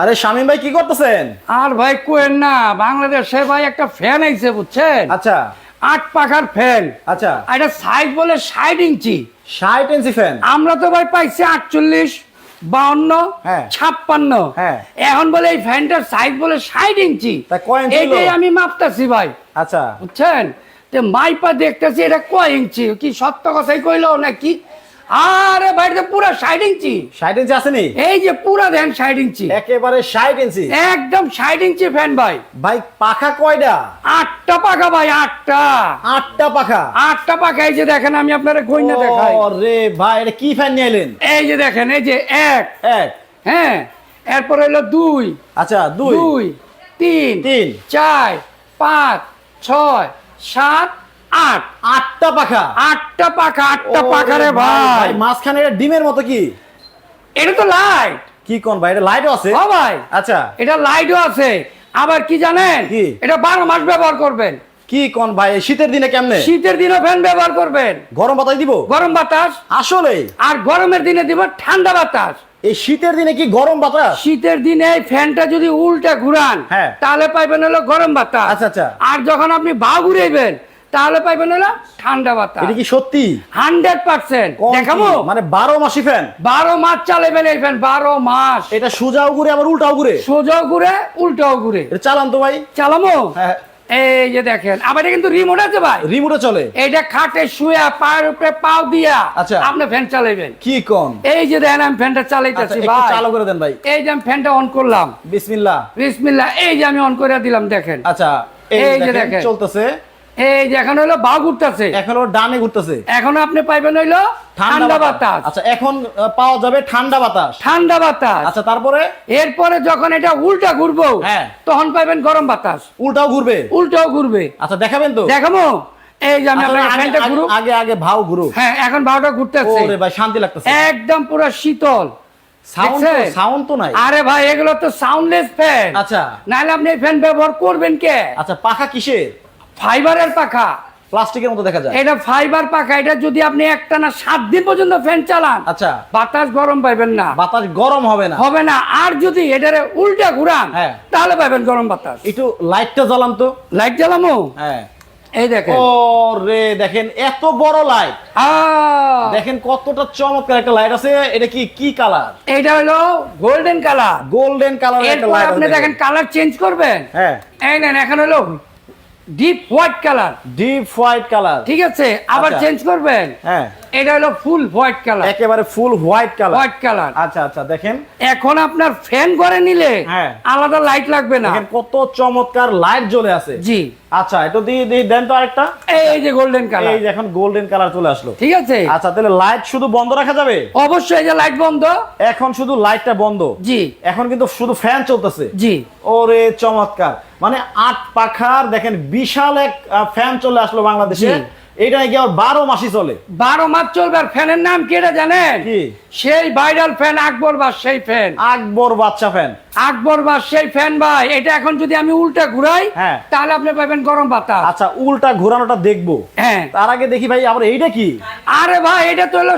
আরে শামীম ভাই কি করতেছেন? আর ভাই কোয়েন না বাংলাদেশে ভাই একটা ফ্যান আইছে বুঝছেন? আচ্ছা। আট পাখার ফ্যান। আচ্ছা। এটা সাইজ বলে ষাট ইঞ্চি। ষাট ইঞ্চি ফ্যান। আমরা তো ভাই পাইছি আটচল্লিশ বাউন্ন হ্যাঁ। ছাপ্পান্ন। হ্যাঁ। এখন বলে এই ফ্যানটার সাইজ বলে ষাট ইঞ্চি? এটাই আমি মাপতাছি ভাই। আচ্ছা। বুঝছেন? মাইপা দেখতেছি এটা কয় ইঞ্চি? কি সত্য কথাই কইলো নাকি? আরে ভাই এটা পুরা ষাট ইঞ্চি। ষাট ইঞ্চি আসেনি? এই যে পুরা দেন ষাট ইঞ্চি। একেবারে ষাট ইঞ্চি। একদম ষাট ইঞ্চি ফ্যান ভাই। ভাই পাখা কয়টা? আটটা পাকা ভাই আটটা। আটটা পাখা? আটটা পাকা এই যে দেখেন আমি আপনারা গইনা দেখাই। রে ভাই এটা কি ফ্যান নিয়ে এলেন? এই যে দেখেন এই যে এক। এক। হ্যাঁ এরপর হলো দুই। আচ্ছা দুই। দুই তিন তিন। চার পাঁচ ছয় সাত আট। আটটা পাখা। আটটা পাখা আটটা পাখা রে ভাই মাঝখানে ডিমের মতো কি? এটা তো লাইট কি কোন ভাই এটা লাইটও আছে? ও ভাই। আচ্ছা। এটা লাইটও আছে। আবার কি জানেন? কি? এটা বারো মাস ব্যবহার করবেন। কি কোন ভাই শীতের দিনে কেমনে? শীতের দিনে ফ্যান ব্যবহার করবেন। গরম বাতাস দিব? গরম বাতাস। আসলে। আর গরমের দিনে দিব ঠান্ডা বাতাস। এই শীতের দিনে কি গরম বাতাস? শীতের দিনে এই ফ্যানটা যদি উল্টা ঘুরান হ্যাঁ। তাহলে পাইবেন হলো গরম বাতাস। আচ্ছা, আচ্ছা। আর যখন আপনি বা ঘুরাইবেন তাহলে পাইবেন হলো ঠান্ডা বাতাস। এটা কি সত্যি? Hundred percent. দেখাবো? মানে বারো মাসি ফ্যান? বারো মাস চালাবেন এই ফ্যান বারো মাস। এটা সোজাও ঘুরে আবার উল্টাও ঘুরে সোজাও ঘুরে উল্টাও ঘুরে চালান তো ভাই। চালামো? হ্যাঁ। এই যে দেখেন আবার এটা কিন্তু রিমোট আছে ভাই। রিমোটে চলে? এইটা খাটে শুয়ে পায়ের উপরে পাও দিয়া আচ্ছা। আপনি ফ্যান চালাইবেন। কি কোন? এই যে দেখেন আমি ফ্যানটা আচ্ছা চালাইতেছি একটু ভাই। চালু করে দেন ভাই। এই যে আমি ফ্যানটা অন করলাম। বিসমিল্লাহ। বিসমিল্লাহ এই যে আমি অন করে দিলাম দেখেন। আচ্ছা এই যে দেখেন। চলতেছে। এই যে এখন হলো বাউ ঘুরতেছে এখন ডানে ঘুরতেছে। এখন আপনি পাইবেন হইল ঠান্ডা বাতাস। আচ্ছা এখন পাওয়া যাবে ঠান্ডা বাতাস। ঠান্ডা বাতাস। আচ্ছা তারপরে? এরপরে যখন এটা উল্টা ঘুরবো হ্যাঁ। তখন পাইবেন গরম বাতাস। উল্টাও ঘুরবে। উল্টাও ঘুরবে। আচ্ছা দেখাবেন তো? দেখাবো? এই যে আমি আচ্ছা, আপনাকে আগে- আগে- ভাও ঘুরুক। হ্যাঁ এখন ভাওটা ঘুরতেছে। ওরে ভাই শান্তি লাগতেছে। একদম পুরো শীতল। সাউন্ড তো দেখছেন? সাউন্ড তো নাই। আরে ভাই এগুলো তো সাউন্ডলেস ফ্যান আচ্ছা। নাহলে আপনি ফ্যান ব্যবহার করবেন কে? আচ্ছা পাখা কিসের? ফাইবারের পাখা। প্লাস্টিকের মতো দেখা যায়। এটা ফাইবার পাখা এটা যদি আপনি একটা না সাত দিন পর্যন্ত ফ্যান চালান আচ্ছা। বাতাস গরম পাইবেন না। বাতাস গরম হবে না। হবে না। আর যদি এটারে উল্টা ঘুরান হ্যাঁ। তাহলে পাবেন গরম বাতাস। একটু লাইটটা জ্বালান তো। লাইট জ্বালামো? হ্যাঁ। এই দেখেন। রে দেখেন এত বড় লাইট। দেখেন কতটা চমৎকার একটা লাইট আছে। এটা কি কি কালার? এটা হলো গোল্ডেন কালার। গোল্ডেন কালার একটা লাইট আপনি দেখেন কালার চেঞ্জ করবেন। হ্যাঁ। এই নেন এখন হলো deep white colour deep white colour ঠিক আছে? আবার আচ্ছা। চেঞ্জ করবেন? হ্যাঁ। এটা হলো ফুল হোয়াইট কালার একেবারে full white colour white colour আচ্ছা আচ্ছা দেখেন। এখন আপনার ফ্যান করে নিলে হ্যাঁ। আলাদা লাইট লাগবে না। কত চমৎকার লাইট জ্বলে আছে। জি। আচ্ছা এটা দিয়ে দিয়ে দেন তো আরেকটা। এই যে গোল্ডেন কালার এই যে এখন গোল্ডেন কালার চলে আসলো। ঠিক আছে? আচ্ছা তাহলে লাইট শুধু বন্ধ রাখা যাবে? অবশ্যই এই যে লাইট বন্ধ। এখন শুধু লাইটটা বন্ধ। জি। এখন কিন্তু শুধু ফ্যান চলতেছে। জি। ওরে চমৎকার। মানে আট পাখার দেখেন বিশাল এক ফ্যান চলে আসলো বাংলাদেশে। এটা নাকি আর বারো মাসই চলে? বারো মাস চলবে আর ফ্যানের নাম কি এটা জানেন? সেই ভাইরাল ফ্যান আকবর বাস সেই ফ্যান আকবর বাচ্চা ফ্যান আকবর বাস সেই ফ্যান ভাই এটা এখন যদি আমি উল্টা ঘুরাই হ্যাঁ। তাহলে আপনি পাবেন গরম বাতাস। আচ্ছা উল্টা ঘোরানোটা দেখব। হ্যাঁ। তার আগে দেখি ভাই আবার এইটা কি? আরে ভাই এটা তো হলো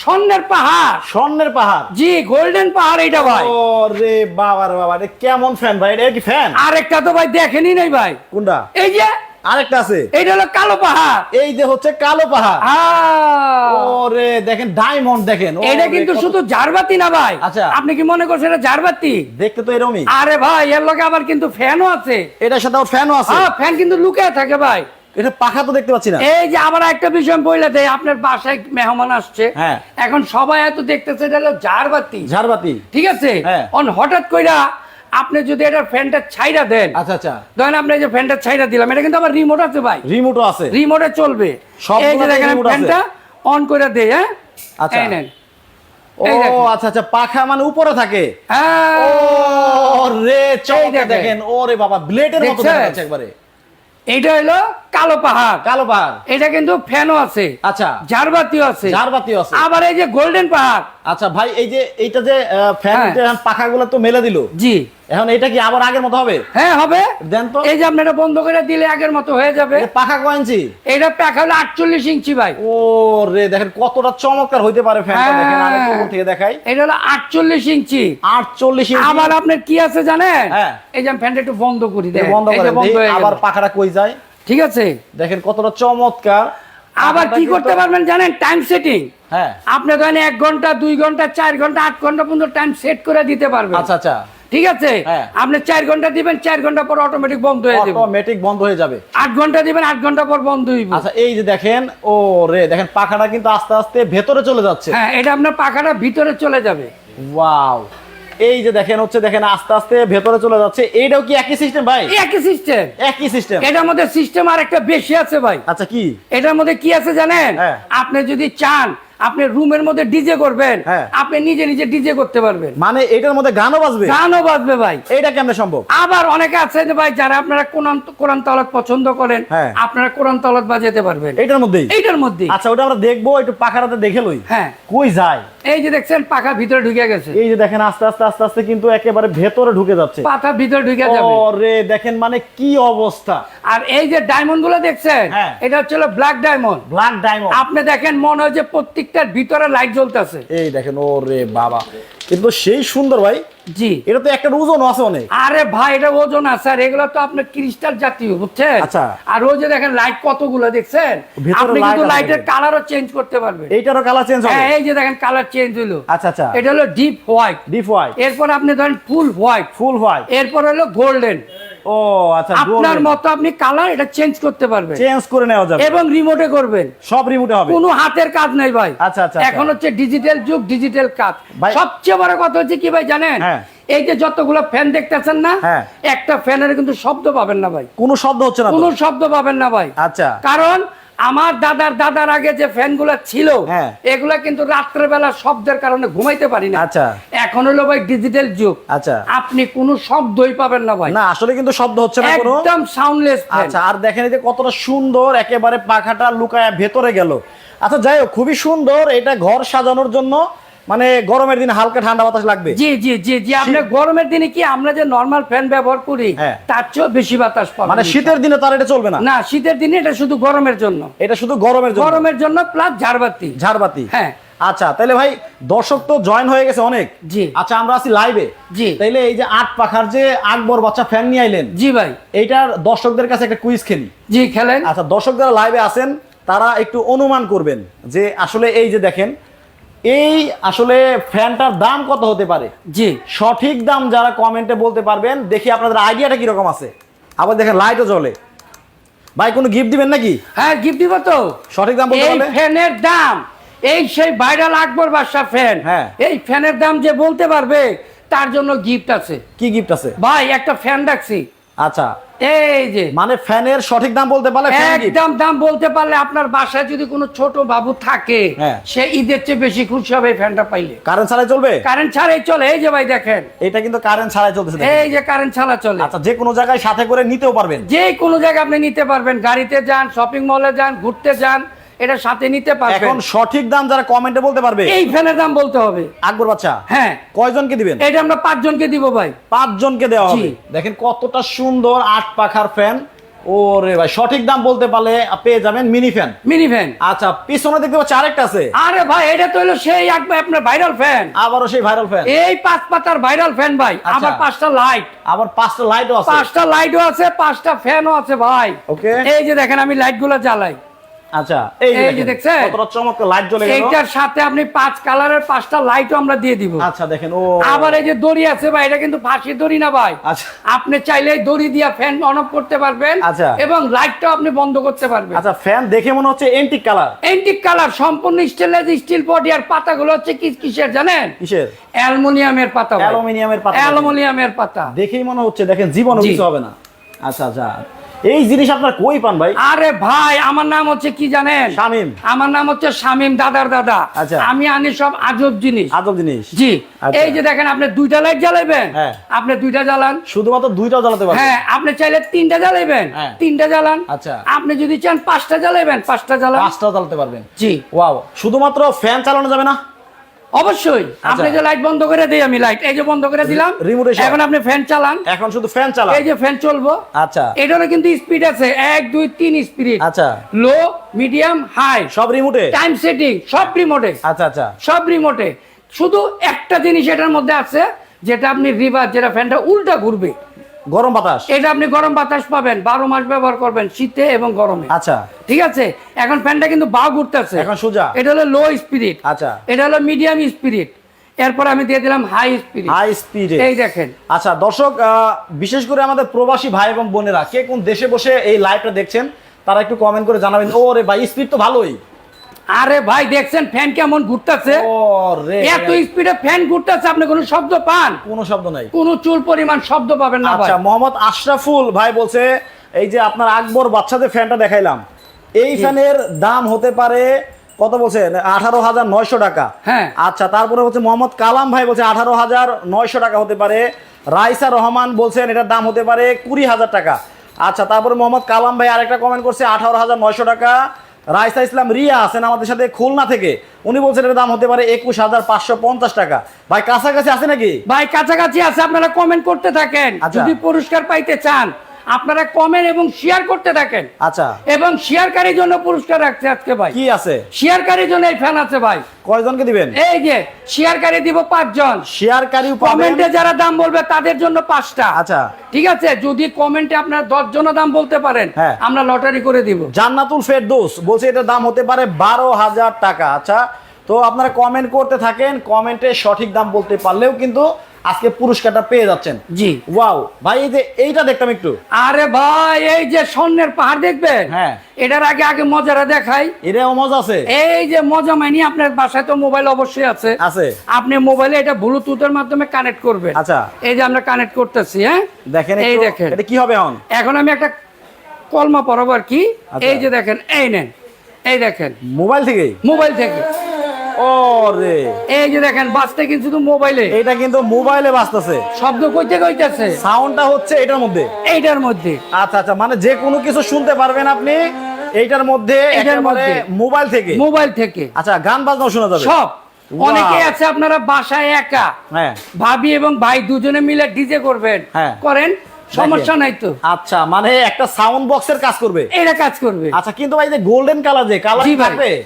স্বর্ণের পাহাড়। স্বর্ণের পাহাড়? জি গোল্ডেন পাহাড় এটা ভাই। ও রে বাবা রে বাবা কেমন ফ্যান ভাই? এটা কি ফ্যান আরেকটা তো ভাই দেখেনি নাই ভাই। কোনটা? এই যে আরেকটা আছে। এইটা হলো কালো পাহাড়। এই যে হচ্ছে কালো পাহাড়। ওরে দেখেন ডায়মন্ড দেখেন। এটা কিন্তু শুধু জারবাতি না ভাই। আচ্ছা। আপনি কি মনে করছেন এটা জারবাতি? দেখতে তো এরকমই আরে ভাই এর লগে আবার কিন্তু ফ্যানও আছে। এটার সাথে ফ্যানও আছে। হ্যাঁ ফ্যান কিন্তু লুকিয়ে থাকে ভাই। এটা পাখা তো দেখতে পাচ্ছি না। এই যে আবার একটা বিষয় আপনার বাসায় মেহমান আসছে। হ্যাঁ। এখন সবাই এত দেখতেছে এটা হলো জারবাতি ঝাড়বাতি। ঠিক আছে? হ্যাঁ। অন হঠাৎ কইরা আপনি যদি এটা ফ্যানটা ছাইরা দেন আচ্ছা আচ্ছা। ধরেন আপনি যে ফ্যানটা ছাইরা দিলাম এটা কিন্তু আবার রিমোট আছে ভাই। রিমোটও আছে। রিমোটে চলবে। এই যে দেখেন। ফ্যানটা অন করে দেই হ্যাঁ? আচ্ছা। ও আচ্ছা আচ্ছা পাখা মানে উপরে থাকে। হ্যাঁ। ও রে চমৎকার দেখেন। ওরে বাবা ব্লেডের মতো দেখছেন? দেখা যাচ্ছে একবারে। এইটা হলো কালো পাহাড়। কালো পাহাড়। এটা কিন্তু ফ্যানও আছে আচ্ছা। জারবাতিও আছে। ঝাড়বাতিও আছে। আবার এই যে গোল্ডেন পাহাড়। আচ্ছা ভাই এই যে এইটা যে ফ্যান হ্যাঁ। পাখাগুলো তো মেলে দিল। জি। এখন এটা কি আবার আগের মতো হবে? হ্যাঁ হবে। দেন তো। এই যে আপনি এটা বন্ধ করে দিলে আগের মতো হয়ে যাবে। পাখা কয় ইঞ্চি? এটা প্যাক হলো আটচল্লিশ ইঞ্চি ভাই। ও রে দেখেন কতটা চমৎকার হইতে পারে ফ্যানটা হ্যাঁ। দেখেন আমি উপর থেকে দেখাই। এটা হলো আটচল্লিশ ইঞ্চি। আটচল্লিশ ইঞ্চি। আবার আপনার কি আছে জানেন? হ্যাঁ। এই যে ফ্যানটা একটু বন্ধ করি এ দেখেন। বন্ধ এই করে যে বন্ধ দেই, আবার পাখাটা কই যায়? ঠিক আছে? দেখেন কতটা চমৎকার। আবার কি করতে পারবেন জানেন? টাইম সেটিং হ্যাঁ। আপনি ধরেন এক ঘণ্টা দুই ঘণ্টা চার ঘণ্টা আট ঘণ্টা পর্যন্ত টাইম সেট করে দিতে পারবেন। আচ্ছা আচ্ছা। ঠিক আছে? হ্যাঁ। আপনি চার ঘণ্টা দিবেন চার ঘণ্টা পর অটোমেটিক বন্ধ হয়ে যাবে। অটোমেটিক বন্ধ হয়ে যাবে। আট ঘণ্টা দিবেন আট ঘণ্টা পর বন্ধ হইব। আচ্ছা এই যে দেখেন ও রে দেখেন পাখাটা কিন্তু আস্তে আস্তে ভেতরে চলে যাচ্ছে। হ্যাঁ এটা আপনার পাখাটা ভিতরে চলে যাবে। ওয়াও এই যে দেখেন হচ্ছে দেখেন আস্তে আস্তে ভেতরে চলে যাচ্ছে। এইটাও কি একই সিস্টেম ভাই? একই সিস্টেম একই সিস্টেম এটার মধ্যে সিস্টেম আর একটা বেশি আছে ভাই। আচ্ছা কি? এটার মধ্যে কি আছে জানেন? হ্যাঁ। আপনি যদি চান আপনি রুমের মধ্যে ডিজে করবেন হ্যাঁ। আপনি নিজে নিজে ডিজে করতে পারবেন। মানে এটার মধ্যে গানও বাজবে? গানও বাজবে ভাই। এইটা কেমনে সম্ভব? আবার অনেকে আছে যে ভাই যারা আপনারা কোরআন কোরআন তালাত পছন্দ করেন হ্যাঁ। আপনারা কোরআন তালাত বাজাতে পারবেন। এইটার মধ্যেই? এইটার মধ্যে আচ্ছা ওটা আমরা দেখব একটু পাখাটাতে দেখে লই। হ্যাঁ। কই যায়? এই যে দেখছেন পাখা ভিতরে ঢুকে গেছে। এই যে দেখেন আস্তে আস্তে আস্তে আস্তে কিন্তু একেবারে ভেতরে ঢুকে যাচ্ছে। পাতা ভিতরে ঢুকে যাবে। ওরে দেখেন মানে কি অবস্থা। আর এই যে ডায়মন্ডগুলো দেখছেন হ্যাঁ। এটা হচ্ছে ব্ল্যাক ডায়মন্ড ব্ল্যাক ডায়মন্ড আপনি দেখেন মনে হয় যে প্রত্যেকটার ভিতরে লাইট জ্বলতেছে। এই দেখেন ওরে বাবা। কিন্তু সেই সুন্দর ভাই জি। এটা তো একটা ওজনও আছে অনেক। আরে ভাই এটা ওজন আছে আর এগুলো তো আপনার ক্রিস্টাল জাতীয় বুঝছেন? আচ্ছা। আর ওই যে দেখেন লাইট কতগুলো দেখছেন? আপনি কিন্তু লাইটের। কালারও চেঞ্জ করতে পারবেন। এইটারও কালার চেঞ্জ হবে? হ্যাঁ এই যে দেখেন কালার চেঞ্জ হলো। আচ্ছা আচ্ছা। এটা হলো ডিপ হোয়াইট ডিপ হোয়াইট এরপর আপনি ধরেন ফুল হোয়াইট ফুল হোয়াইট এরপর হলো গোল্ডেন ও আচ্ছা আপনার মতো আপনি কালার এটা চেঞ্জ করতে পারবেন। চেঞ্জ করে নেওয়া যাবে। এবং রিমোটে করবেন। সব রিমোটে হবে। কোনো হাতের কাজ নাই ভাই। আচ্ছা, আচ্ছা, এখন হচ্ছে ডিজিটাল যুগ ডিজিটাল কাজ। সবচেয়ে বড় কথা হচ্ছে কি ভাই জানেন? হ্যাঁ। এই যে যতগুলো ফ্যান দেখতেছেন না হ্যাঁ। একটা ফ্যানের কিন্তু শব্দ পাবেন না ভাই। কোনো শব্দ হচ্ছে না? কোনো শব্দ পাবেন না ভাই। আচ্ছা। কারণ আমার দাদার দাদার আগে যে ফ্যানগুলো ছিল হ্যাঁ। এগুলা কিন্তু রাত্রেবেলা শব্দের কারণে ঘুমাইতে পারি না। আচ্ছা। এখন হলো ভাই ডিজিটাল যুগ। আচ্ছা। আপনি কোনো শব্দই পাবেন না ভাই। না আসলে কিন্তু শব্দ হচ্ছে না কোনো। একদম সাউন্ডলেস আচ্ছা আর দেখেন এই যে কতটা সুন্দর একেবারে পাখাটা লুকায় ভেতরে গেল। আচ্ছা যাই হোক খুবই সুন্দর এটা ঘর সাজানোর জন্য। মানে গরমের দিনে হালকা ঠান্ডা বাতাস লাগবে। জি জি জি জি আপনি গরমের দিনে কি আমরা যে নরমাল ফ্যান ব্যবহার করি হ্যাঁ। তার চেয়েও বেশি বাতাস পাবেন মানে শীতের দিনে তার এটা চলবে না। না শীতের দিনে এটা শুধু গরমের জন্য। এটা শুধু গরমের জন্য। গরমের জন্য প্লাস ঝাড়বাতি। ঝাড়বাতি। হ্যাঁ। আচ্ছা তাহলে ভাই দর্শক তো জয়েন হয়ে গেছে অনেক। জি। আচ্ছা আমরা আছি লাইভে জি। তাইলে এই যে আট পাখার যে আকবর বাচ্চা ফ্যান নিয়ে আইলেন জি ভাই। এইটার দর্শকদের কাছে একটা কুইজ খেলি। জি খেলেন। আচ্ছা দর্শক যারা লাইভে আছেন তারা একটু অনুমান করবেন যে আসলে এই যে দেখেন এই আসলে ফ্যানটার দাম কত হতে পারে? জি। সঠিক দাম যারা কমেন্টে বলতে পারবেন দেখি আপনাদের আইডিয়াটা কীরকম আছে। আবার দেখেন লাইটও জ্বলে। ভাই কোনো গিফট দিবেন নাকি? হ্যাঁ গিফট দিব তো। সঠিক দাম বলতে পারলে ফ্যানের দাম এই সেই ভাইরাল আকবর বাদশা ফ্যান হ্যাঁ। এই ফ্যানের দাম যে বলতে পারবে তার জন্য গিফট আছে। কি গিফট আছে? ভাই একটা ফ্যান রাখছি আচ্ছা। এই যে। মানে ফ্যানের সঠিক দাম বলতে পারলে একদম দাম বলতে পারলে আপনার বাসায় যদি কোনো ছোট বাবু থাকে হ্যাঁ। সে ঈদের চেয়ে বেশি খুশি হবে ফ্যানটা পাইলে। কারেন্ট ছাড়াই চলবে? কারেন্ট ছাড়াই চলে এই যে ভাই দেখেন। এটা কিন্তু কারেন্ট ছাড়াই চলতেছে এই যে কারেন্ট ছাড়া চলে। আচ্ছা যে কোনো জায়গায় সাথে করে নিতেও পারবেন। যে কোনো জায়গায় আপনি নিতে পারবেন। গাড়িতে যান শপিং মলে যান ঘুরতে যান এটা সাথে নিতে পারবেন। এখন সঠিক দাম যারা কমেন্টে বলতে পারবে। এই ফ্যানের দাম বলতে হবে। আকবর বাচ্চা হ্যাঁ। কয়জনকে দিবেন? এটা আমরা পাঁচজনকে দিব ভাই। পাঁচজনকে দেওয়া হবে। দেখেন কতটা সুন্দর আট পাখার ফ্যান। ওরে ভাই সঠিক দাম বলতে পারলে পেয়ে যাবেন মিনি ফ্যান। Mini fan. আচ্ছা পিছনে দেখতে পাচ্ছি আরেকটা আছে। আরে ভাই এটা তো হলো সেই একবার আপনার ভাইরাল ফ্যান আবারও সেই ভাইরাল ফ্যান এই পাঁচ পাতার ভাইরাল ফ্যান ভাই। আচ্ছা। আবার পাঁচটা লাইট আবার পাঁচটা লাইটও আছে। পাঁচটা লাইটও আছে পাঁচটা ফ্যানও আছে ভাই। ওকে এই যে দেখেন আমি লাইটগুলো জ্বালাই। আচ্ছা এই যে দেখছেন? চমৎকার লাইট জ্বলে গেল। এইটার সাথে আপনি পাঁচ কালারের পাঁচটা লাইটও আমরা দিয়ে দিব। আচ্ছা দেখেন ও। আবার এই যে দড়ি আছে ভাই এটা কিন্তু ফাঁসির দড়ি না ভাই। আচ্ছা। আপনি চাইলে দড়ি দিয়া ফ্যান অন অফ করতে পারবেন আচ্ছা। এবং লাইটটাও আপনি বন্ধ করতে পারবেন। আচ্ছা ফ্যান দেখে মনে হচ্ছে এন্টিক কালার এন্টিক কালার সম্পূর্ণ স্টেনলেস স্টিল বডি আর পাতাগুলো হচ্ছে কি কিসের জানেন? কিসের? অ্যালুমিনিয়ামের পাতা অ্যালুমিনিয়ামের পাতা অ্যালুমিনিয়ামের পাতা। দেখেই মনে হচ্ছে দেখেন জীবনে। কিছু হবে না। আচ্ছা আচ্ছা। এই জিনিস আপনার কই পান ভাই? আরে ভাই আমার নাম হচ্ছে কি জানেন? শামিম। আমার নাম হচ্ছে শামিম দাদার দাদা। আচ্ছা। আমি আনি সব আজব জিনিস। আজব জিনিস। জি। আচ্ছা। এই যে দেখেন আপনি দুইটা লাইট জ্বালাবেন হ্যাঁ। আপনি দুইটা জ্বালান? শুধুমাত্র দুইটা জ্বালাতে পারবেন। হ্যাঁ আপনি চাইলে তিনটা জ্বালাবেন হ্যাঁ। তিনটা জ্বালান। আচ্ছা। আপনি যদি চান পাঁচটা জ্বালাবেন পাঁচটা জ্বালান। পাঁচটা জ্বালাতে পারবেন। জি। ওয়াও শুধুমাত্র ফ্যান চালানো যাবে না? অবশ্যই। আপনি যে লাইট বন্ধ করে দিই আমি লাইট এই যে বন্ধ করে দিলাম। এখন আপনি ফ্যান চালান। এখন শুধু ফ্যান চালা এই যে ফ্যান চলবো। আচ্ছা। এটারও কিন্তু স্পিড আছে এক দুই তিন স্পিড আচ্ছা। লো মিডিয়াম হাই সব রিমোটে টাইম সেটিং সব রিমোটে আচ্ছা আচ্ছা। সব রিমোটে শুধু একটা জিনিস এটার মধ্যে আছে যেটা আপনি রিভার যেটা ফ্যানটা উল্টা ঘুরবে। গরম বাতাস? এটা আপনি গরম বাতাস পাবেন বারো মাস ব্যবহার করবেন শীতে এবং গরমে। আচ্ছা। ঠিক আছে? এখন ফ্যানটা কিন্তু বা ঘুরতেছে এখন সোজা। এটা হলো লো স্পিরিট আচ্ছা। এটা হলো মিডিয়াম স্পিরিট এরপর আমি দিয়ে দিলাম হাই স্পিড হাই স্পিডে এই দেখেন। আচ্ছা দর্শক আহ, বিশেষ করে আমাদের প্রবাসী ভাই এবং বোনেরা কে কোন দেশে বসে এই লাইভটা দেখছেন তারা একটু কমেন্ট করে জানাবেন ও রে ভাই স্পিড তো ভালোই। আরে ভাই দেখছেন ফ্যান কেমন ঘুরতেছে? এত স্পিডে ফ্যান ঘুরতেছে আপনি কোনো শব্দ পান? কোনো শব্দ নাই। কোনো চুল পরিমাণ শব্দ পাবেন না ভাই। আচ্ছা মোহাম্মদ আশরাফুল ভাই বলছে এই যে আপনার আকবর বাচ্চাদের ফ্যানটা দেখাইলাম। এই ফ্যানের দাম হতে পারে কত বলছেন আঠারো হাজার নয়শো টাকা। হ্যাঁ। আচ্ছা তারপরে হচ্ছে মোহাম্মদ কালাম ভাই বলছে আঠারো হাজার নয়শো টাকা হতে পারে। রাইসা রহমান বলছেন এটার দাম হতে পারে কুড়ি হাজার টাকা। আচ্ছা তারপরে মোহাম্মদ কালাম ভাই আরেকটা কমেন্ট করছে আঠারো হাজার নয়শো টাকা। রাইসা ইসলাম রিয়া আছেন আমাদের সাথে খুলনা থেকে। উনি বলছেন এর দাম হতে পারে একুশ হাজার পাঁচশো পঞ্চাশ টাকা। ভাই কাছাকাছি আছে নাকি? ভাই কাছাকাছি আছে আপনারা কমেন্ট করতে থাকেন। আচ্ছা। যদি পুরস্কার পাইতে চান আপনারা কমেন্ট এবং শেয়ার করতে থাকেন আচ্ছা। এবং শেয়ারকারীর জন্য পুরস্কার রাখছে আজকে ভাই। কি আছে? শেয়ারকারীর জন্য এই ফ্যান আছে ভাই। কয়জনকে দিবেন? এই যে শেয়ারকারী দিব পাঁচজন। শেয়ারকারীও পাবেন? কমেন্টে যারা দাম বলবে তাদের জন্য পাঁচটা। আচ্ছা। ঠিক আছে? যদি কমেন্টে আপনার দশ জন দাম বলতে পারেন হ্যাঁ। আমরা লটারি করে দিব। জান্নাতুল ফেরদৌস বলছে এটার দাম হতে পারে বারো হাজার টাকা। আচ্ছা তো আপনারা কমেন্ট করতে থাকেন কমেন্টে সঠিক দাম বলতে পারলেও কিন্তু আজকে পুরস্কারটা পেয়ে যাচ্ছেন। জি। ওয়াও। ভাই এই যে এইটা দেখতাম একটু। আরে ভাই এই যে স্বর্ণের পাহাড় দেখবেন? হ্যাঁ। এটার আগে আগে মজাটা দেখাই। এটাও মজা আছে। এই যে মজা মাইনি আপনার বাসায় তো মোবাইল অবশ্যই আছে। আছে। আপনি মোবাইলে এটা ব্লুটুথের মাধ্যমে কানেক্ট করবেন। আচ্ছা। এই যে আমরা কানেক্ট করতেছি হ্যাঁ? দেখেন এই দেখেন। এটা কি হবে এখন? এখন আমি একটা কলমা পড়াবো আর কি। আচ্ছা। এই যে দেখেন এই নেন। এই দেখেন। মোবাইল থেকেই? মোবাইল থেকে। ও এই যে দেখেন বাঁচতে কিন্তু শুধু মোবাইলে। এটা কিন্তু মোবাইলে বাজতেছে। শব্দ কইতে কইতেছে। সাউন্ডটা হচ্ছে এটার মধ্যে। এইটার মধ্যে। আচ্ছা আচ্ছা মানে যে কোনো কিছু শুনতে পারবেন আপনি এইটার মধ্যে। মোবাইল থেকে। মোবাইল থেকে। আচ্ছা গান বাজনাও শোনা যাবে। সব। অনেকে আছে আপনারা বাসায় একা। হ্যাঁ। ভাবি এবং ভাই দুজনে মিলে ডিজে করবেন। হ্যাঁ। করেন সমস্যা নাই তো। আচ্ছা মানে একটা সাউন্ড বক্সের কাজ করবে। এটা কাজ করবে। আচ্ছা কিন্তু ভাই যে গোল্ডেন কালার যে কালার থাকবে?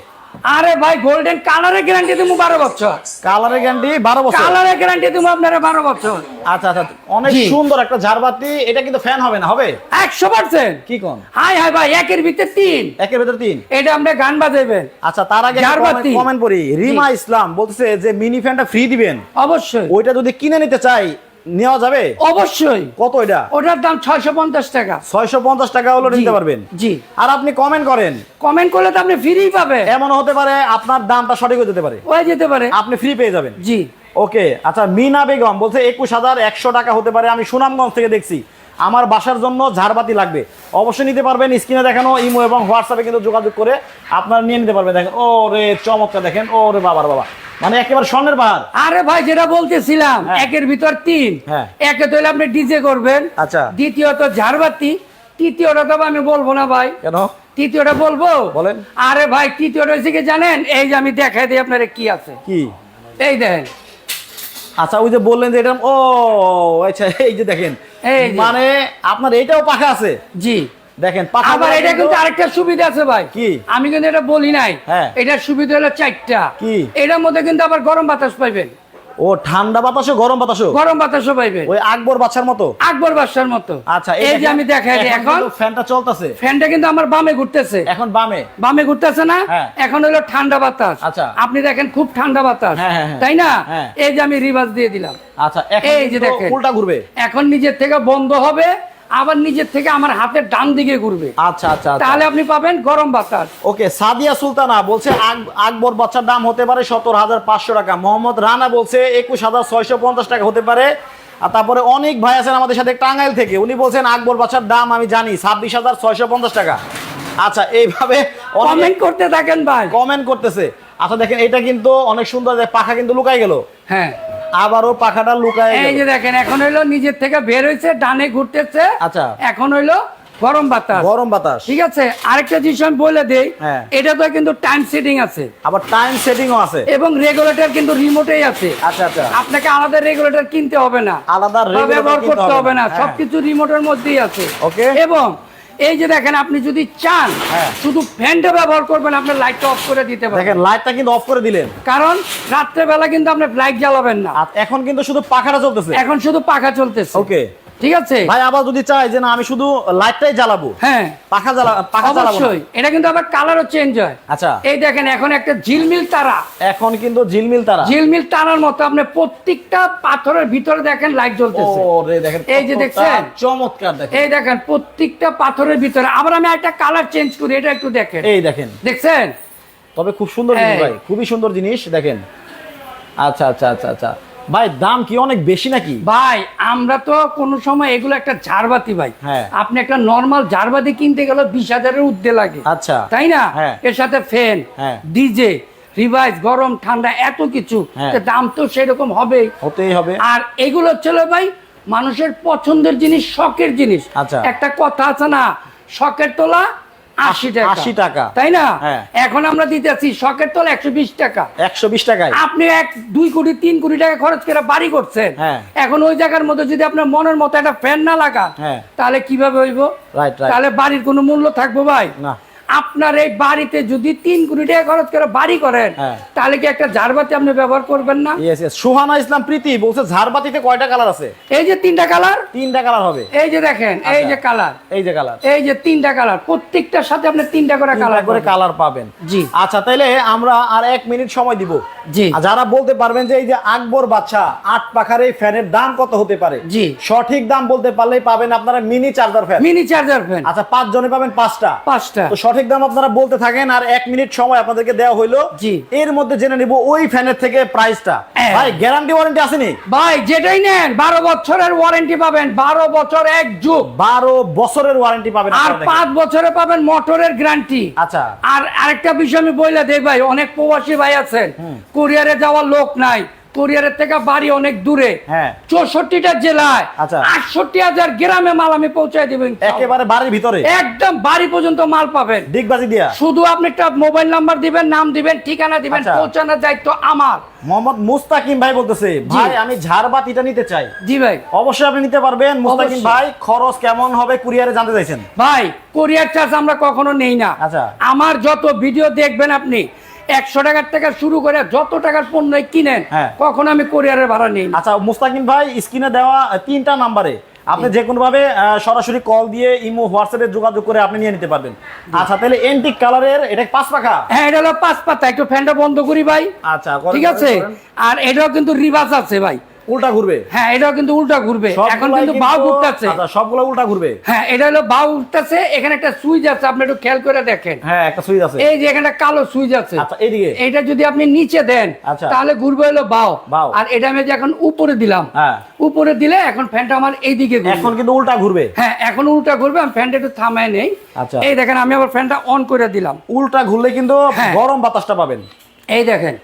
আরে ভাই গোল্ডেন কালারের গ্যারান্টি তুমি বারো বছর। কালারের গ্যারান্টি বারো বছর? কালারের গ্যারান্টি তুমি আপনারা বারো বছর। আচ্ছা আচ্ছা অনেক সুন্দর একটা ঝাড়বাতি এটা কিন্তু ফ্যান হবে না হবে? একশো পার্সেন্ট কি কোন? হাই হাই ভাই একের ভিতরে তিন। একের ভেতর তিন? এটা আমরা গান বাজাইবেন। আচ্ছা তার আগে ঝাড়বাতি। কমেন্ট পড়ি রিমা ইসলাম বলতেছে যে মিনি ফ্যানটা ফ্রি দিবেন। অবশ্যই। ওইটা যদি কিনে নিতে চাই নেওয়া যাবে? অবশ্যই। কত এটা? ওটার দাম ছয়শো পঞ্চাশ টাকা। ছয়শো পঞ্চাশ টাকা হলো নিতে পারবেন। জি। আর আপনি কমেন্ট করেন। কমেন্ট করলে তো আপনি ফ্রি পাবে এমন হতে পারে আপনার দামটা সঠিক হয়ে যেতে পারে। হয়ে যেতে পারে। আপনি ফ্রি পেয়ে যাবেন। জি। ওকে আচ্ছা মিনা বেগম বলছে একুশ হাজার একশো টাকা হতে পারে আমি সুনামগঞ্জ থেকে দেখছি। আমার বাসার জন্য ঝাড়বাতি লাগবে। অবশ্যই নিতে পারবেন স্ক্রিনে দেখানো ইমো এবং হোয়াটসঅ্যাপে কিন্তু যোগাযোগ করে আপনারা নিয়ে নিতে পারবেন। দেখেন ও রে চমৎকার দেখেন ও রে বাবার বাবা। মানে একেবারে স্বর্ণের পাহাড় আরে ভাই যেটা বলতেছিলাম হ্যাঁ। একের ভিতর তিন। হ্যাঁ। একে তো আপনি ডিজে করবেন। আচ্ছা। দ্বিতীয়ত ঝাড়বাতি তৃতীয়টা তো আমি বলব না ভাই। কেন? তৃতীয়টা বলব? বলেন। আরে ভাই তৃতীয়টা হচ্ছে কি জানেন? এই যে আমি দেখাই দিই আপনার কি আছে। কি? এই দেখেন। আচ্ছা ওই যে বললেন যে এটা ও আচ্ছা এই যে দেখেন। এই মানে আপনার এইটাও পাখা আছে? জি। দেখেন আবার এটা কিন্তু আরেকটা সুবিধা আছে ভাই। কি? আমি কিন্তু এটা বলি নাই। হ্যাঁ। এটার সুবিধা হলো চারটা। কি? এটার মধ্যে কিন্তু আবার গরম বাতাস পাইবেন। ও ঠান্ডা বাতাসও গরম বাতাসও? গরম বাতাসও পাইবেন। ওই আকবর বাচ্চার মতো? আকবর বাদশার মতো। আচ্ছা এই যে আমি দেখাই এখন ফ্যানটা চলতেছে। ফ্যানটা কিন্তু আমার বামে ঘুরতেছে। এখন বামে? বামে ঘুরতেছে না হ্যাঁ। এখন হলো ঠান্ডা বাতাস। আচ্ছা। আপনি দেখেন খুব ঠান্ডা বাতাস। হ্যাঁ। তাই না। এই যে আমি রিভার্স দিয়ে দিলাম। আচ্ছা এই যে দেখেন। উল্টা ঘুরবে। এখন নিজের থেকে বন্ধ হবে। আবার নিজের থেকে আমার হাতের ডান দিকে ঘুরবে। আচ্ছা আচ্ছা আচ্ছা। তাহলে আপনি পাবেন গরম বাতাস। ওকে সাদিয়া সুলতানা বলছে আকবর বাচ্চার দাম হতে পারে সত্তর হাজার পাঁচশো টাকা। মোহাম্মদ রানা বলছে একুশ হাজার ছয়শো পঞ্চাশ টাকা হতে পারে। আর তারপরে অনেক ভাই আছেন আমাদের সাথে টাঙ্গাইল থেকে। উনি বলছেন আকবর বাচ্চার দাম আমি জানি ছাব্বিশ হাজার ছয়শো পঞ্চাশ টাকা। আচ্ছা এইভাবে কমেন্ট করতে থাকেন ভাই। কমেন্ট করতেছে। আচ্ছা দেখেন এটা কিন্তু অনেক সুন্দর পাখা কিন্তু লুকাই গেল। হ্যাঁ। আবারও পাখাটা লুকায় এই যে দেখেন এখন হইল নিজের থেকে বের হয়েছে ডানে ঘুরতেছে। আচ্ছা। এখন হইল গরম বাতাস। গরম বাতাস। ঠিক আছে? আরেকটা জিনিস আমি বলে দেই হ্যাঁ। এটা তো কিন্তু টাইম সেটিং আছে। আবার টাইম সেটিংও আছে। এবং রেগুলেটর কিন্তু রিমোটেই আছে। আচ্ছা আচ্ছা। আপনাকে আলাদা রেগুলেটর কিনতে হবে না। আলাদা ব্যবহার করতে হবে না। হ্যাঁ। সবকিছু রিমোটের মধ্যেই আছে। ওকে এবং এই যে দেখেন আপনি যদি চান হ্যাঁ। শুধু ফ্যানটা ব্যবহার করবেন আপনার লাইটটা অফ করে দিতে পারেন দেখেন লাইটটা কিন্তু অফ করে দিলেন। কারণ রাত্রেবেলা কিন্তু আপনি লাইট জ্বালাবেন না। এখন কিন্তু শুধু পাখাটা চলতেছে। এখন শুধু পাখা চলতেছে। ওকে ঠিক আছে? ভাই আবার যদি চাই যে না আমি শুধু লাইটটাই জ্বালাবো। হ্যাঁ। পাখা জ্বালা পাখা জ্বালাবো। অবশ্যই। এটা কিন্তু আবার কালারও চেঞ্জ হয়। আচ্ছা। এই দেখেন এখন একটা ঝিলমিল তারা। এখন কিন্তু ঝিলমিল তারা। ঝিলমিল তারার মতো। আপনি প্রত্যেকটা পাথরের ভিতরে দেখেন লাইট জ্বলতেছে। ও রে দেখেন এই যে দেখছেন? চমৎকার দেখেন। এই দেখেন প্রত্যেকটা পাথরের ভিতরে। আবার আমি একটা কালার চেঞ্জ করি এটা একটু দেখেন। এই দেখেন। দেখছেন? তবে খুব সুন্দর জিনিস ভাই খুবই সুন্দর জিনিস দেখেন। আচ্ছা আচ্ছা আচ্ছা আচ্ছা। ভাই দাম কি অনেক বেশি নাকি ভাই আমরা তো কোন সময় এগুলো একটা ঝাড়বাতি ভাই হ্যাঁ। আপনি একটা নর্মাল ঝাড়বাতি কিনতে গেলে বিশ হাজারের উর্ধে লাগে আচ্ছা তাই না হ্যাঁ। এর সাথে ফ্যান। ডিজে রিভাইস গরম ঠান্ডা এত কিছু হ্যাঁ। দাম তো সেরকম হবেই হতেই হবে আর এগুলো ছিল ভাই মানুষের পছন্দের জিনিস শখের জিনিস আচ্ছা। একটা কথা আছে না শখের তোলা আশি টাকা। 80 টাকা। তাই না? হ্যাঁ। এখন আমরা দিতেছি শখের তোলা একশো বিশ টাকা। একশো বিশ টাকায়। আপনি এক দুই কোটি তিন কোটি টাকা খরচ করে বাড়ি করছেন। হ্যাঁ। এখন ওই জায়গার মধ্যে যদি আপনার মনের মতো একটা ফ্যান না লাগান হ্যাঁ। তাহলে কীভাবে হইব? তাহলে বাড়ির কোনো মূল্য থাকব ভাই? না। আপনার এই বাড়িতে যদি তিন কোটি টাকা খরচ করে বাড়ি করেন হ্যাঁ। তাহলে কি একটা ঝাড়বাতি আপনি ব্যবহার করবেন না? সুহানা ইসলাম প্রীতি বলছে ঝাড়বাতিতে কয়টা কালার আছে? এই যে তিনটা কালার তিনটা কালার হবে। এই যে দেখেন এই আচ্ছা। যে কালার এই যে কালার এই যে তিনটা কালার প্রত্যেকটার সাথে আপনি তিনটা করে কালার করে কালার পাবেন। জি। আচ্ছা তাইলে আমরা আর এক মিনিট সময় দিব। জি। যারা বলতে পারবেন যে এই যে আকবর বাচ্চা আট পাখার এই ফ্যানের দাম কত হতে পারে? জি। সঠিক দাম বলতে পারলেই পাবেন আপনারা mini charger fan mini charger fan আচ্ছা পাঁচ জনে পাবেন পাঁচটা। পাঁচটা। তো সঠিক দাম আপনারা বলতে থাকেন আর এক মিনিট সময় আপনাদেরকে দেওয়া হইল। জি। এর মধ্যে জেনে নিব ওই ফ্যানের থেকে প্রাইসটা হ্যাঁ। ভাই গ্যারান্টি ওয়ারেন্টি আসেনি? ভাই যেটাই নেন বারো বছরের ওয়ারেন্টি পাবেন বারো বছর এক যুগ। বারো বছরের ওয়ারেন্টি পাবেন আর পাঁচ বছরে পাবেন মোটরের গ্যারান্টি আচ্ছা। আর আরেকটা বিষয় আমি বলে দেখ ভাই অনেক প্রবাসী ভাই আছেন। কুরিয়ারে যাওয়ার লোক নাই। কুরিয়ারের থেকে বাড়ি অনেক দূরে। হ্যাঁ। চৌষট্টিটা জেলায় আচ্ছা। আটষট্টি হাজার গ্রামে মাল আমি পৌঁছায় দেবেন একেবারে বাড়ির ভিতরে? একদম বাড়ি পর্যন্ত মাল পাবেন। ডিগবাজি দিয়া? শুধু আপনি একটা মোবাইল নাম্বার দিবেন নাম দিবেন ঠিকানা দিবেন আচ্ছা। পৌঁছানোর দায়িত্ব আমার। মোহাম্মদ মুস্তাকিম ভাই বলতেছে ভাই আমি ঝাড়বাতিটা নিতে চাই। জি ভাই। অবশ্যই আপনি নিতে পারবেন। মুস্তাকিম ভাই খরচ কেমন হবে কুরিয়ারে জানতে চাইছেন? ভাই কোরিয়ার চার্জ আমরা কখনো নেই না। আচ্ছা। আমার যত ভিডিও দেখবেন আপনি একশো টাকার থেকে শুরু করে যত টাকার পণ্য কিনেন কখন আমি কোরিয়ারের ভাড়া নেই। আচ্ছা মুস্তাকিম ভাই স্ক্রিনে দেওয়া তিনটা নাম্বারে আপনি যে কোনো ভাবে সরাসরি কল দিয়ে ইমো হোয়াটসঅ্যাপে যোগাযোগ করে আপনি নিয়ে নিতে পারবেন। আচ্ছা তাহলে এন্টিক কালারের এটা পাঁচ পাখা? হ্যাঁ এটা হলো পাঁচ পাতা। একটু ফ্যানটা বন্ধ করি ভাই। আচ্ছা ঠিক আছে। আর এটাও কিন্তু রিভার্স আছে ভাই। উল্টা ঘুরবে। হ্যাঁ এটাও কিন্তু উল্টা ঘুরবে। এখন কিন্তু বাউ ঘুরতেছে। আচ্ছা সবগুলো উল্টা ঘুরবে। হ্যাঁ এটা হলো বাউ উঠতেছে এখানে একটা সুইচ আছে আপনি একটু খেয়াল করে দেখেন। হ্যাঁ একটা সুইচ আছে। এই যে এখানে কালো সুইচ আছে। আচ্ছা এইদিকে। এটা যদি আপনি নিচে দেন আচ্ছা। তাহলে ঘুরবে হলো বাও। আর এটা আমি যে এখন উপরে দিলাম হ্যাঁ। উপরে দিলে এখন ফ্যানটা আমার এইদিকে ঘুরবে। এখন কিন্তু উল্টা ঘুরবে। হ্যাঁ এখন উল্টা ঘুরবে আমি ফ্যানটা একটু থামায় নেই। আচ্ছা। এই দেখেন আমি আবার ফ্যানটা অন করে দিলাম। উল্টা ঘুরলে কিন্তু হ্যাঁ। গরম বাতাসটা পাবেন। এই দেখেন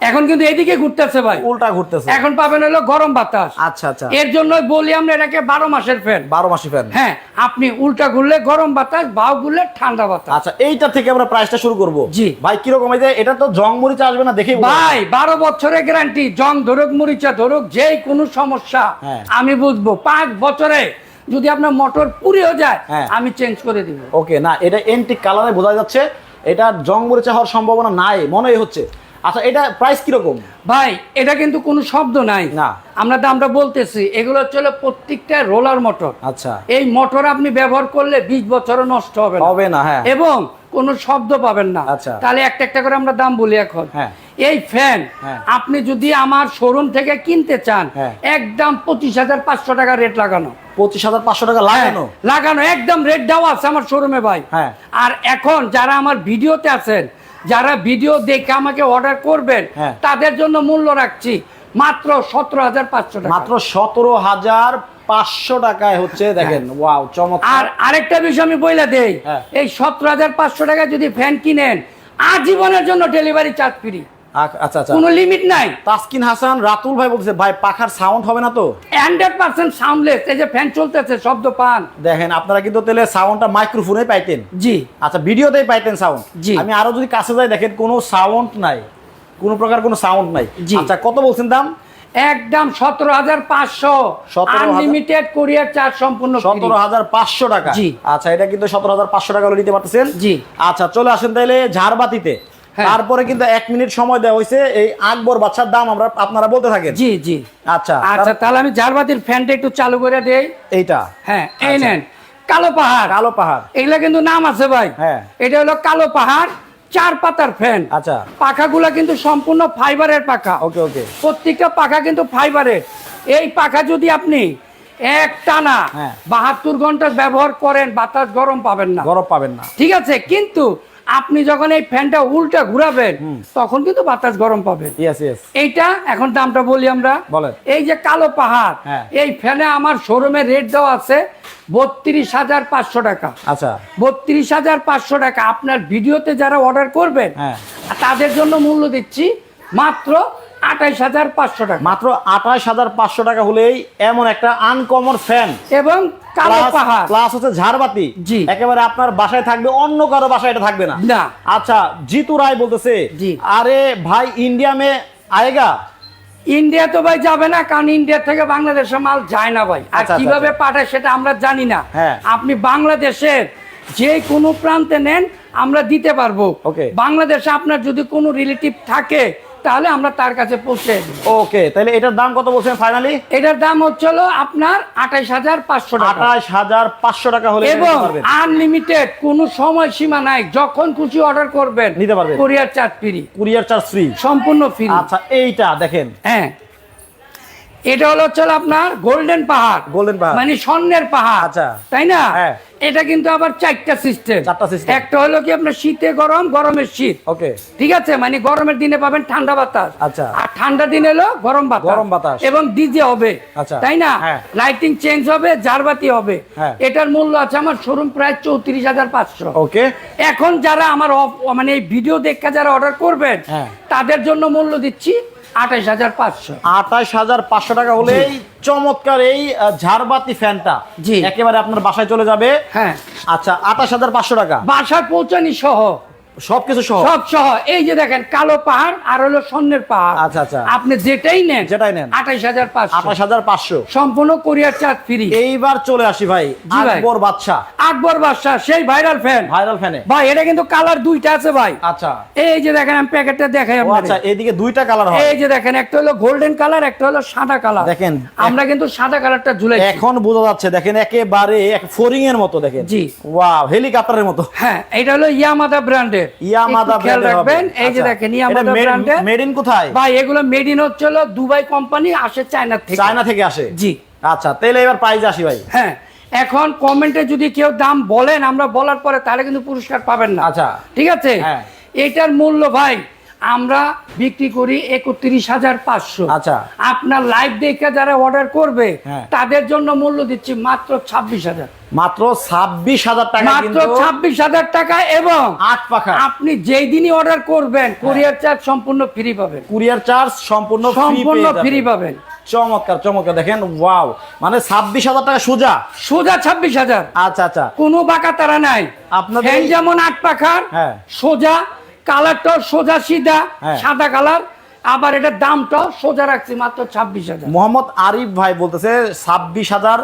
এখন কিন্তু এইদিকে ঘুরতেছে ভাই। উল্টা ঘুরতেছে। এখন পাবেন হলো গরম বাতাস। আচ্ছা আচ্ছা। এর জন্যই বলি আমরা এটাকে বারো মাসের ফ্যান বারো মাসি ফ্যান হ্যাঁ আপনি উল্টা ঘুরলে গরম বাতাস বাউ ঘুরলে ঠান্ডা বাতাস। আচ্ছা এইটা থেকে আমরা প্রাইসটা শুরু করব। জি। ভাই কীরকম এই যে এটা তো জং মরিচা আসবে না দেখেই ভাই বারো বছরের গ্যারান্টি জং ধরুক মরিচা ধরুক যে কোনো সমস্যা হ্যাঁ। আমি বুঝব। পাঁচ বছরে যদি আপনার মোটর পুড়েও যায় হ্যাঁ। আমি চেঞ্জ করে দিব। ওকে না এটা এন্টিক কালারে বোঝা যাচ্ছে। এটা জং মরিচা হওয়ার সম্ভাবনা নাই মনেই হচ্ছে। আচ্ছা এটা প্রাইস কীরকম ভাই এটা কিন্তু কোনো শব্দ নাই না। আমরা দামটা বলতেছি এগুলো চলে প্রত্যেকটা রোলার মোটর আচ্ছা এই মোটর আপনি ব্যবহার করলে বিশ বছরও নষ্ট হবে না হবে না হ্যাঁ এবং কোনো শব্দ পাবেন না আচ্ছা। তাহলে একটা একটা করে আমরা দাম বলি এখন হ্যাঁ। এই ফ্যান। আপনি যদি আমার শোরুম থেকে কিনতে চান হ্যাঁ। একদম পঁচিশ হাজার পাঁচশো টাকা রেট লাগানো পঁচিশ হাজার পাঁচশো টাকা লাগানো হ্যাঁ, লাগানো একদম রেট দেওয়া আছে আমার শোরুমে ভাই হ্যাঁ। আর এখন যারা আমার ভিডিওতে আছেন যারা ভিডিও দেখে আমাকে অর্ডার করবেন হ্যাঁ। তাদের জন্য মূল্য রাখছি মাত্র সতেরো হাজার পাঁচশো টাকা মাত্র সতেরো হাজার পাঁচশো টাকায় হচ্ছে দেখেন ওয়াও আর চমৎকার আরেকটা বিষয় আমি বইলে দেই হ্যাঁ। এই সতেরো হাজার পাঁচশো টাকায় যদি ফ্যান কিনেন আজীবনের জন্য ডেলিভারি চার্জ ফ্রি আচ্ছা আচ্ছা। কোনো লিমিট নাই। তাসকিন হাসান রাতুল ভাই বলছে ভাই পাখার সাউন্ড হবে না তো? হান্ড্রেড পার্সেন্ট সাউন্ডলেস এই যে ফ্যান চলতেছে শব্দ পান। দেখেন আপনারা কিন্তু তাহলে সাউন্ডটা মাইক্রোফোনে পাইতেন। জি। আচ্ছা ভিডিওতেই পাইতেন সাউন্ড জি। আমি আরও যদি কাছে যাই দেখেন কোনো সাউন্ড নাই। কোনো প্রকার কোনো সাউন্ড নাই। আচ্ছা কত বলছেন দাম? একদম সতেরো হাজার পাঁচশো। 17,000 আনলিমিটেড কুরিয়ার চার্জ সম্পূর্ণ সতেরো হাজার পাঁচশো টাকা। জি। আচ্ছা এটা কিন্তু সতেরো হাজার পাঁচশো টাকা নিতে পারতেছেন। জি। আচ্ছা চলে আসেন তাহলে ঝাড়বাতিতে। তারপরে কিন্তু এক মিনিট সময় দেওয়া হয়েছে। এই আকবর বাচ্চার দাম আমরা আপনারা বলতে থাকেন। জি জি। আচ্ছা আচ্ছা তাহলে আমি ঝাড়বাতির ফ্যানটা একটু চালু করে দেই। এইটা। হ্যাঁ এই আচ্ছা। নেন। কালো পাহাড়। কালো পাহাড়। এগুলা কিন্তু নাম আছে ভাই। হ্যাঁ। এটা হলো কালো পাহাড় চার পাতার ফ্যান। আচ্ছা। পাখাগুলা কিন্তু সম্পূর্ণ ফাইবারের পাখা। ওকে ওকে। প্রত্যেকটা পাখা কিন্তু ফাইবারের এই পাখা যদি আপনি এক টানা হ্যাঁ। বাহাত্তর ঘণ্টা ব্যবহার করেন বাতাস গরম পাবেন না। গরম পাবেন না। ঠিক আছে কিন্তু আপনি যখন এই ফ্যানটা উল্টা ঘুরাবেন তখন কিন্তু বাতাস গরম পাবেন। এইটা এখন দামটা বলি আমরা। এই যে কালো পাহাড় হ্যাঁ। এই ফ্যানে আমার শোরুমে রেট দেওয়া আছে বত্রিশ হাজার পাঁচশো টাকা। আচ্ছা। বত্রিশ হাজার পাঁচশো টাকা। আপনার ভিডিওতে যারা অর্ডার করবেন হ্যাঁ। তাদের জন্য মূল্য দিচ্ছি মাত্র আঠাইশ হাজার পাঁচশো টাকা মাত্র আঠাশ হাজার পাঁচশো টাকা হলেই এমন একটা আনকমন ফ্যান এবং কালো পাহাড় প্লাস হচ্ছে ঝাড়বাতি জি। একেবারে আপনার বাসায় থাকবে অন্য কারও বাসায় এটা থাকবে না না। আচ্ছা জিতু রায় বলতেছে জি। আরে ভাই ইন্ডিয়া মে আয়েগা ইন্ডিয়া তো ভাই যাবে না কারণ ইন্ডিয়া থেকে বাংলাদেশে মাল যায় না ভাই আর আচ্ছা, আচ্ছা, কীভাবে পাঠায় সেটা আমরা জানি না হ্যাঁ। আপনি বাংলাদেশের যে কোনো প্রান্তে নেন আমরা দিতে পারব. বাংলাদেশে আপনার যদি কোনো রিলেটিভ থাকে তাহলে আমরা তার কাছে পৌঁছে ওকে তাহলে এটার দাম কত বলছেন ফাইনালি এটার দাম হচ্ছিল আপনার আঠাইশ হাজার পাঁচশো টাকা। আঠাশ হাজার পাঁচশো টাকা হলে এবং আনলিমিটেড কোন সময় সীমা নাই যখন খুশি অর্ডার করবেন। নিতে পারবেন। Courier charge free courier charge free সম্পূর্ণ ফ্রি আচ্ছা এইটা দেখেন। হ্যাঁ। এটা হলো হচ্ছে আপনার গোল্ডেন পাহাড় Golden পাহাড়। মানে স্বর্ণের পাহাড় আচ্ছা। তাই না হ্যাঁ। এটা কিন্তু আবার চারটা সিস্টেম চারটা system। একটা হলো কি আপনার শীতে গরম গরমের শীত ওকে ঠিক আছে মানে গরমের দিনে পাবেন ঠান্ডা বাতাস আচ্ছা। আর ঠান্ডা দিন এলো গরম বাতাস গরম বাতাস। এবং ডিজে হবে আচ্ছা। তাই না হ্যাঁ। লাইটিং চেঞ্জ হবে জারবাতি হবে হ্যাঁ। এটার মূল্য আছে আমার শোরুম প্রায় চৌত্রিশ হাজার পাঁচশো ওকে এখন যারা আমার মানে এই ভিডিও দেখে যারা অর্ডার করবেন হ্যাঁ। তাদের জন্য মূল্য দিচ্ছি আঠাইশ হাজার পাঁচশো। আঠাশ হাজার পাঁচশো টাকা হলেই চমৎকার এই ঝাড়বাতি ফ্যানটা। জি। একেবারে আপনার বাসায় চলে যাবে। হ্যাঁ। আচ্ছা আঠাশ হাজার পাঁচশো টাকা। বাসায় পৌঁছানি সহ। সবকিছু সহ? সব সহ। এই যে দেখেন কালো পাহাড় আর হলো স্বর্ণের পাহাড়। আচ্ছা, আচ্ছা। আপনি যেটাই নেন যেটাই নেন। আঠাইশ হাজার পাঁচশো। আঠাশ হাজার পাঁচশো। সম্পূর্ণ কোরিয়ার চার্জ ফ্রি এইবার চলে আসি ভাই আকবর বাদশা আকবর বাদশাহ সেই ভাইরাল ফ্যান ভাইরাল ফ্যানে ভাই এটা কিন্তু কালার দুইটা আছে ভাই। আচ্ছা। এই যে দেখেন আমি প্যাকেটটা দেখাই আচ্ছা এদিকে দুইটা কালার হয়। এই যে দেখেন একটা হলো গোল্ডেন কালার একটা হলো সাদা কালার দেখেন। আমরা কিন্তু সাদা কালারটা ঝুলাই এখন বোঝা যাচ্ছে দেখেন একেবারে এক ফোরিং এর মতো দেখেন। জি। ওয়াও হেলিকপ্টারের মতো। হ্যাঁ এটা হলো ইয়ামাদা ব্র্যান্ডের ইয়ামাদা খেয়াল রাখবেন এই যে আচ্ছা। দেখেন ইয়ামাদা ব্র্যান্ডের made in কোথায়? ভাই এগুলো মেড ইন হচ্ছে হলো দুবাই কোম্পানি আসে চায়না থেকে। চায়না থেকে আসে? জি। আচ্ছা তাহলে এবার প্রাইজ আসি ভাই। হ্যাঁ এখন কমেন্টে যদি কেউ দাম বলেন আমরা বলার পরে তাহলে কিন্তু পুরস্কার পাবেন না। আচ্ছা। ঠিক আছে? হ্যাঁ। এটার মূল্য ভাই আমরা বিক্রি করি একত্রিশ হাজার পাঁচশো। আচ্ছা। আপনার লাইভ দেখে যারা অর্ডার করবে হ্যাঁ। তাদের জন্য মূল্য দিচ্ছি মাত্র ছাব্বিশ হাজার। মাত্র ছাব্বিশ হাজার টাকা মাত্র ছাব্বিশ হাজার টাকা এবং আট পাখা। আপনি যেই দিনই অর্ডার করবেন কুরিয়ার চার্জ সম্পূর্ণ ফ্রি পাবেন। কুরিয়ার চার্জ সম্পূর্ণ সম্পূর্ণ ফ্রি পাবেন। চমৎকার চমৎকার। দেখেন ওয়াও মানে ছাব্বিশ হাজার টাকা সোজা। সোজা ছাব্বিশ হাজার। আচ্ছা আচ্ছা। কোনো বাঁকা তারা নাই। আপনাদের- যেমন আট পাখার হ্যাঁ। সোজা কালারটাও সোজা সিধা হ্যাঁ। সাদা কালার আবার এটার দামটাও সোজা রাখছি মাত্র ছাব্বিশ হাজার মোহাম্মদ আরিফ ভাই বলতেছে ছাব্বিশ হাজার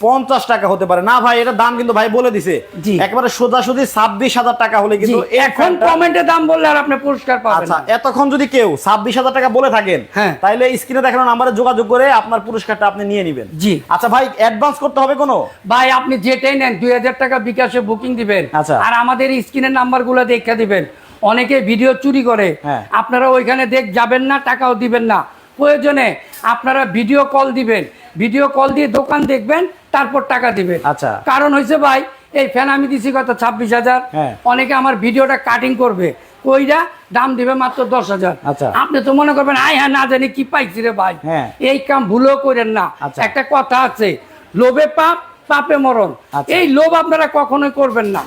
পঞ্চাশ টাকা হতে পারে না ভাই এটার দাম কিন্তু ভাই বলে দিছে। একেবারে সোজাসুজি ছাব্বিশ হাজার টাকা হলে কিন্তু এখন কমেন্টে দাম বললে আর আপনি পুরস্কার পাবেন আচ্ছা এতক্ষণ যদি কেউ ছাব্বিশ হাজার টাকা বলে থাকেন হ্যাঁ। তাইলে স্ক্রিনে দেখানো নাম্বারে যোগাযোগ করে আপনার পুরস্কারটা আপনি নিয়ে নেবেন জি। আচ্ছা ভাই অ্যাডভান্স করতে হবে কোনো ভাই আপনি যেটাই নেন দুই হাজার টাকা বিকাশে বুকিং দিবেন আচ্ছা। আর আমাদের স্ক্রিনের নাম্বারগুলো দেখে দিবেন অনেকে ভিডিও চুরি করে হ্যাঁ। আপনারা ওইখানে দেখ যাবেন না টাকাও দিবেন না প্রয়োজনে আপনারা ভিডিও কল দিবেন ভিডিও কল দিয়ে দোকান দেখবেন তারপর টাকা দিবেন আচ্ছা। কারণ হয়েছে ভাই এই ফ্যান আমি দিছি কত ছাব্বিশ হাজার হ্যাঁ। অনেকে আমার ভিডিওটা কাটিং করবে ওইটা দাম দিবে মাত্র দশ হাজার আচ্ছা। আপনি তো মনে করবেন আয় হ্যাঁ না জানি কি পাইছি রে ভাই হ্যাঁ। এই কাম ভুলেও করেন না আচ্ছা। একটা কথা আছে লোভে পাপ পাপে মরণ আচ্ছা। এই লোভ আপনারা কখনোই করবেন না.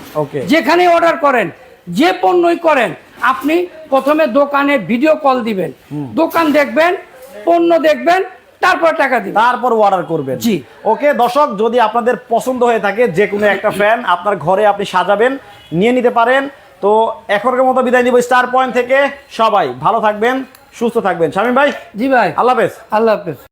যেখানে অর্ডার করেন যে পণ্যই করেন আপনি প্রথমে দোকানে ভিডিও কল দিবেন। দোকান দেখবেন পণ্য দেখবেন তারপর টাকা দিবেন। তারপর অর্ডার করবেন। জি। ওকে দর্শক যদি আপনাদের পছন্দ হয়ে থাকে যে কোনো একটা ফ্যান আপনার ঘরে আপনি সাজাবেন নিয়ে নিতে পারেন। তো এখনকার মতো বিদায় নিব স্টার পয়েন্ট থেকে। সবাই ভালো থাকবেন সুস্থ থাকবেন। শামীম ভাই জি ভাই। আল্লাহ হাফেজ। আল্লাহ হাফেজ।